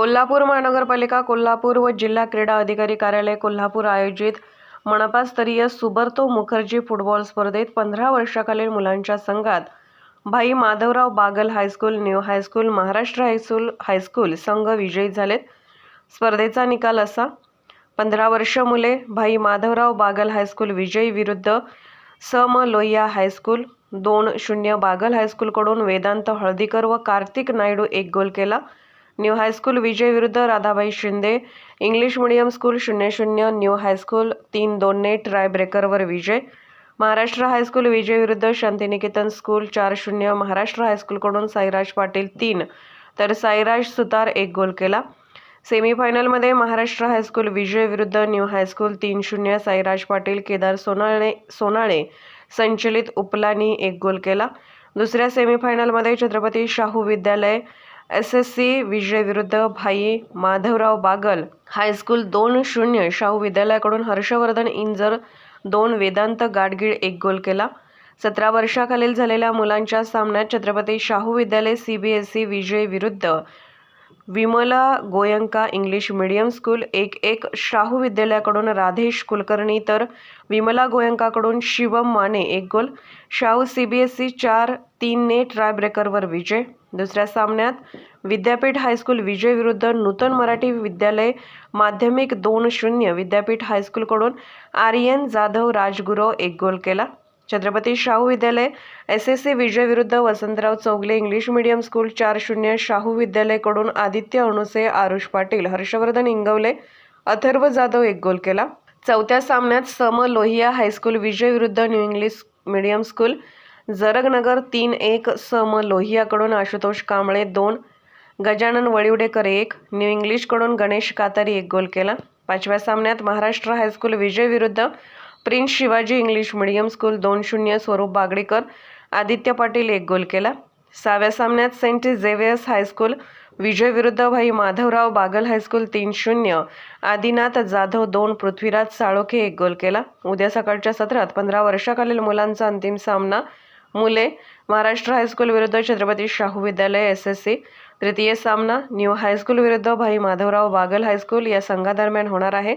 कोल्हापूर महानगरपालिका कोल्हापूर व जिल्हा क्रीडा अधिकारी कार्यालय कोल्हापूर आयोजित मनपास्तरीय सुबर्तो मुखर्जी फुटबॉल स्पर्धेत पंधरा वर्षाखालील मुलांच्या संघात Bhai Madhavrao Bagal high school new high school Maharashtra high school high school संघ विजयी झालेत. स्पर्धेचा निकाल असा पंधरा वर्ष मुले भाई माधवराव बागल हायस्कूल विजयी विरुद्ध सम लोहिया हायस्कूल दोन शून्य बागल हायस्कूलकडून वेदांत हळदीकर व कार्तिक नायडू एक गोल केला. न्यू हायस्कूल विजय विरुद्ध Radhabai Shinde. English medium school शून्य शून्य न्यू हायस्कूल तीन दोनने ट्राय ब्रेकरवर विजय. महाराष्ट्र हायस्कूल विजय विरुद्ध शांतिनिकेतन स्कूल चार शून्य महाराष्ट्र हायस्कूलकडून साईराज पाटील तीन. तर साईराज सुतार एक गोल केला. सेमीफायनलमध्ये महाराष्ट्र हायस्कूल विजय विरुद्ध न्यू हायस्कूल तीन शून्य साईराज पाटील केदार सोनाळे सोनाळे संचलित उपलानी एक गोल केला. दुसऱ्या सेमीफायनलमध्ये छत्रपती शाहू विद्यालय एस एस सी विजय विरुद्ध भाई माधवराव बागल. हायस्कूल दोन शून्य शाहू विद्यालयाकडून हर्षवर्धन इंजर दोन वेदांत गाडगीळ एक गोल केला. सतरा वर्षाखालील झालेल्या मुलांच्या सामन्यात Chhatrapati Shahu Vidyalaya C B S E विजय विरुद्ध Vimala Goenka English medium school एक एक शाहू विद्यालयाकडून राधेश कुलकर्णी तर विमला गोयंकाकडून शिवम माने एक goal Shahu C B S E चार तीनने ट्राय ब्रेकरवर विजय. दुसऱ्या सामन्यात विद्यापीठ हायस्कूल विजय विरुद्ध नूतन मराठी विद्यालय माध्यमिक दोन शून्य विद्यापीठ हायस्कूलकडून आर्यन जाधव राजगुरू एक गोल केला. छत्रपती शाहू विद्यालय एस एस सी विजय विरुद्ध Vasantrao Chougule English medium school चार शून्य शाहू विद्यालयकडून आदित्य अणुसे आरुष पाटील हर्षवर्धन इंगवले अथर्व जाधव एक गोल केला. चौथ्या सामन्यात सम लोहिया हायस्कूल विजय विरुद्ध new English medium school Jarganagar तीन एक सम लोहियाकडून आशुतोष कांबळे दोन गजानन वळिवडेकर एक न्यू इंग्लिशकडून गणेश कातारी एक गोल केला. पाचव्या सामन्यात महाराष्ट्र हायस्कूल विजय विरुद्ध prince Shivaji English medium school दोन शून्य स्वरूप बागडेकर आदित्य पाटील एक गोल केला. सहाव्या सामन्यात सेंट झेवियर्स हायस्कूल विजय विरुद्ध भाई माधवराव बागल हायस्कूल तीन शून्य आदिनाथ जाधव दोन पृथ्वीराज साळोखे एक गोल केला. उद्या सकाळच्या सत्रात पंधरा वर्षाखालील मुलांचा अंतिम सामना मुले महाराष्ट्र हायस्कूल विरुद्ध छत्रपती शाहू विद्यालय एस एस सी तृतीय सामना न्यू हायस्कूल विरुद्ध भाई माधवराव बागल हायस्कूल या संघादरम्यान होणार आहे.